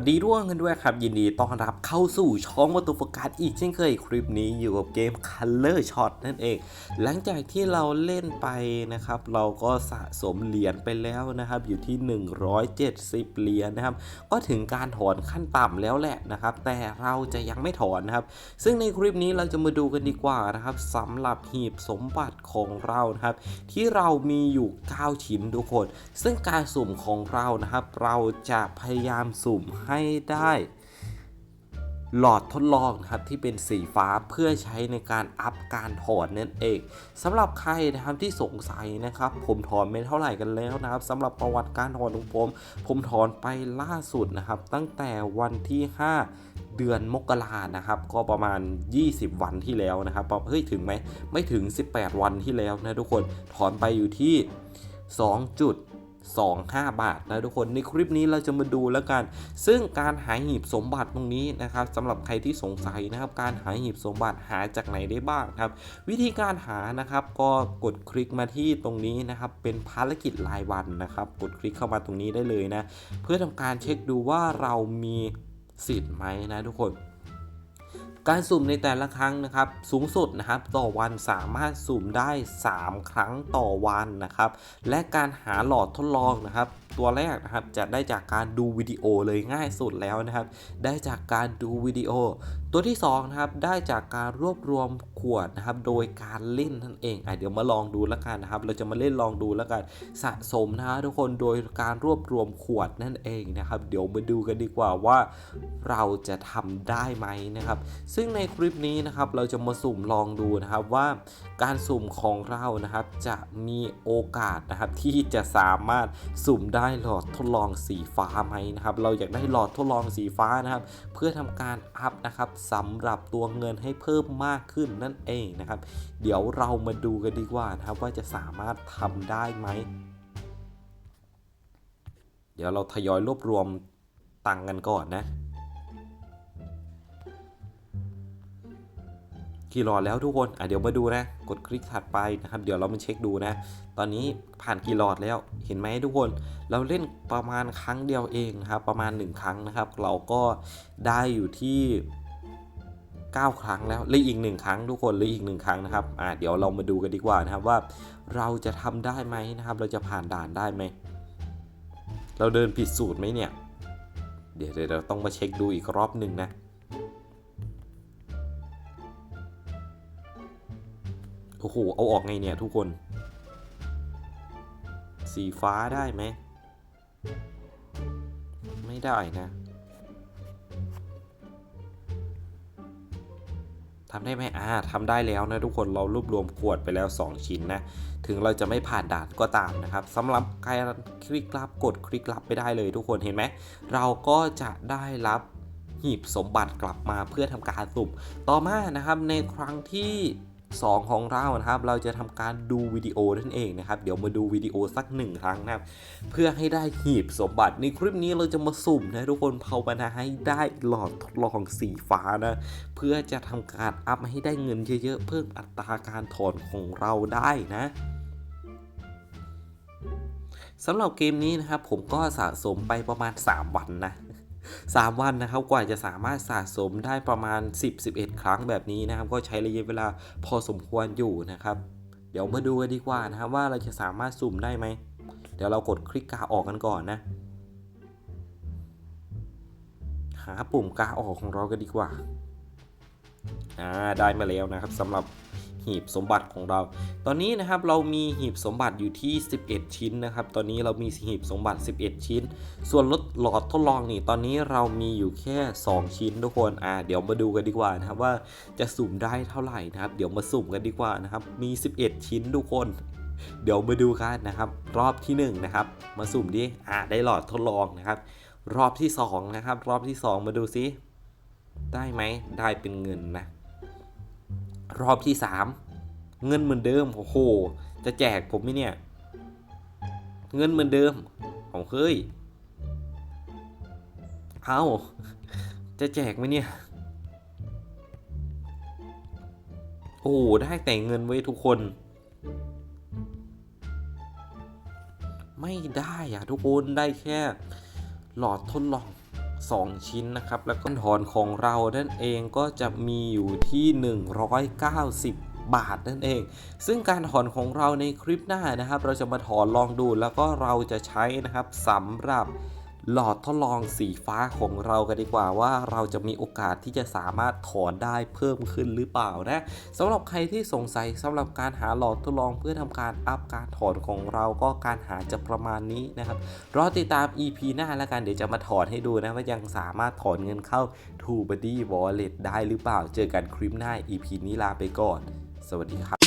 วัสดีร่วงกันด้วยครับ ยินดีต้อนรับเข้าสู่ช่องวัตถุโฟกัสอีกเช่นเคย คลิปนี้อยู่กับเกม Color Shot นั่นเอง หลังจากที่เราเล่นไปนะครับ เราก็สะสมเหรียญไปแล้วนะครับ อยู่ที่ 170 เหรียญนะครับ ก็ถึงการถอนขั้นต่ำแล้วแหละนะครับ แต่เราจะยังไม่ถอนนะครับ ซึ่งในคลิปนี้เราจะมาดูกันดีกว่านะครับสำหรับหีบสมบัติของเรานะครับ ที่เรามีอยู่ 9 ชิ้นทุกคน ซึ่งการสุ่มของเรานะครับ เราจะพยายามสุ่มให้ได้ หลอดทดลองนะครับที่เป็นสีฟ้าเพื่อใช้ในการอัพการถอนนั่นเองสำหรับใครนะครับที่สงสัยนะครับ ผมถอนไม่เท่าไหร่กันแล้วนะครับสำหรับประวัติการถอนของผม ผมถอนไปล่าสุดนะครับ ตั้งแต่วันที่ 5เดือนมกรานะครับ ก็ประมาณ 20 วันที่แล้วนะครับเฮ้ยถึงไหมไม่ถึง 18 วันที่แล้วนะทุกคนถอนไปอยู่ที่ 2จุด25 บาทนะทุกคนในคลิปนี้เราจะมาดูแล้วกัน ซึ่งการหาหีบสมบัติตรงนี้นะครับสำหรับใครที่สงสัยนะครับ การหาหีบสมบัติหาจากไหนได้บ้างครับ วิธีการหานะครับก็กดคลิกมาที่ตรงนี้นะครับ เป็นภารกิจรายวันนะครับ กดคลิกเข้ามาตรงนี้ได้เลยนะ เพื่อทำการเช็คดูว่าเรามีสิทธิ์ไหมนะทุกคน การสุ่มในแต่ละครั้งนะครับสูงสุดนะครับต่อวันสามารถสุ่มได้ 3 ครั้งต่อวันนะครับและการหาหลอดทดลองนะครับตัวแรกนะครับจะได้จากการดูวิดีโอเลยง่ายสุดแล้วนะครับ ได้จากการดูวิดีโอตัวที่2นะครับได้จากการรวบรวมขวดนะครับโดยการเล่นนั่นเองอะเดี๋ยวมาลองดูแล้วกันนะครับ เราจะมาเล่นลองดูแล้วกันสะสมนะฮะทุกคนโดยการรวบรวมขวดนั่นเองนะครับ เดี๋ยวมาดูกันดีกว่าว่าเราจะทำได้ไหมนะครับ ซึ่งในคลิปนี้นะครับเราจะมาสุ่มลองดูนะครับว่าการสุ่มของเรานะครับจะมีโอกาสนะครับที่จะสามารถสุ่มได้หลอดทดลองสีฟ้าไหมนะครับ เราอยากได้หลอดทดลองสีฟ้านะครับ เพื่อทำการอัพนะครับสำหรับตัวเงินให้เพิ่มมากขึ้นนั่นเองนะครับ เดี๋ยวเรามาดูกันดีกว่านะครับว่าจะสามารถทำได้ไหม เดี๋ยวเราทยอยรวบรวมตังกันก่อนนะกี่หลอดแล้วทุกคนอะเดี๋ยวมาดูนะ กดคลิกถัดไปนะครับ เดี๋ยวเรามาเช็คดูนะ ตอนนี้ผ่านกี่หลอดแล้ว เห็นไหมทุกคน เราเล่นประมาณครั้งเดียวเองนะครับ ประมาณ 1 ครั้งนะครับ เราก็ได้อยู่ที่ 9 ครั้งแล้วหลืออีก 1 ครั้งทุกคนหลืออีก 1 ครั้งนะครับอะเดี๋ยวเรามาดูกันดีกว่านะครับว่าเราจะทำได้ไหมนะครับ เราจะผ่านด่านได้ไหม เราเดินผิดสูตรไหมเนี่ย เดี๋ยวเราต้องมาเช็คดูอีกรอบหนึ่งนะโอ้โห เอาออกไงเนี่ยทุกคน สีฟ้าได้ไหม ไม่ได้นะ ทำได้ไหมอ่าทำได้แล้วนะทุกคนเรารวบรวมขวดไปแล้ว 2 ชิ้นนะ ถึงเราจะไม่ผ่านด่านก็ตามนะครับสำหรับใครคลิกลับกดคลิกลับไม่ได้เลยทุกคนเห็นไหม เราก็จะได้รับหีบสมบัติกลับมาเพื่อทำการสุ่มต่อมานะครับในครั้งที่ 2 ของเรานะครับเราจะทำการดูวิดีโอนั่นเองนะครับเดี๋ยวมาดูวิดีโอสักหนึ่งครั้งนะครับ เพื่อให้ได้หีบสมบัติในคลิปนี้เราจะมาสุ่มนะทุกคนภาวนาให้ได้หลอดทดลองสีฟ้านะเพื่อจะทำการอัพให้ได้เงินเยอะๆเพิ่มอัตราการถอนของเราได้นะสำหรับเกมนี้นะครับผมก็สะสมไปประมาณ 3 วันนะ 3 วันนะครับ กว่าจะสามารถสะสมได้ประมาณ 10-11 ครั้งแบบนี้นะครับ ก็ใช้ระยะเวลาพอสมควรอยู่นะครับ เดี๋ยวมาดูกันดีกว่านะครับว่าเราจะสามารถสุ่มได้ไหม เดี๋ยวเรากดคลิกกาออกกันก่อนนะ หาปุ่มกาออกของเรากันดีกว่าอ่าได้มาแล้วนะครับสำหรับ หีบสมบัติของเรา ตอนนี้นะครับเรามีหีบสมบัติอยู่ที่ 11 ชิ้นนะครับ ตอนนี้เรามีหีบสมบัติ 11 ชิ้น ส่วนลดหลอดทดลองนี่ตอนนี้เรามีอยู่แค่ 2 ชิ้นทุกคนอ่าเดี๋ยวมาดูกันดีกว่านะครับว่าจะสุ่มได้เท่าไหร่นะครับ เดี๋ยวมาสุ่มกันดีกว่านะครับมี 11 ชิ้นทุกคนเดี๋ยวมาดูกันนะครับ รอบที่1นะครับ มาสุ่มดิอ่าได้หลอดทดลองนะครับ รอบที่2นะครับ รอบที่ 2 มาดูซิได้ไหมได้เป็นเงินนะ รอบที่ 3 เงินเหมือนเดิมโอ้โหจะแจกผมไหมเนี่ย เงินเหมือนเดิมผมเคยเอาจะแจกไหมเนี่ย โอ้โหได้แต่เงินไว้ทุกคน ไม่ได้อะทุกคนได้แค่ หลอดทดลอง 2 ชิ้นนะครับแล้วก็ถอนของเรานั่นเองก็จะมีอยู่ที่ 190บาทนั่นเอง ซึ่งการถอนของเราในคลิปหน้านะครับ เราจะมาถอนลองดูแล้วก็เราจะใช้นะครับสำหรับ หลอดทดลองสีฟ้าของเรากันดีกว่าว่าเราจะมีโอกาสที่จะสามารถถอนได้เพิ่มขึ้นหรือเปล่านะสำหรับใครที่สงสัยสำหรับการหาหลอดทดลองเพื่อทำการอัพการถอนของเราก็การหาจะประมาณนี้นะครับรอติดตาม EP หน้าแล้วกันเดี๋ยวจะมาถอนให้ดูนะว่ายังสามารถถอนเงินเข้า t o b o d y Wallet ได้หรือเปล่าเจอกันคลิปหน้า EP นี้ลาไปก่อน สวัสดีครับ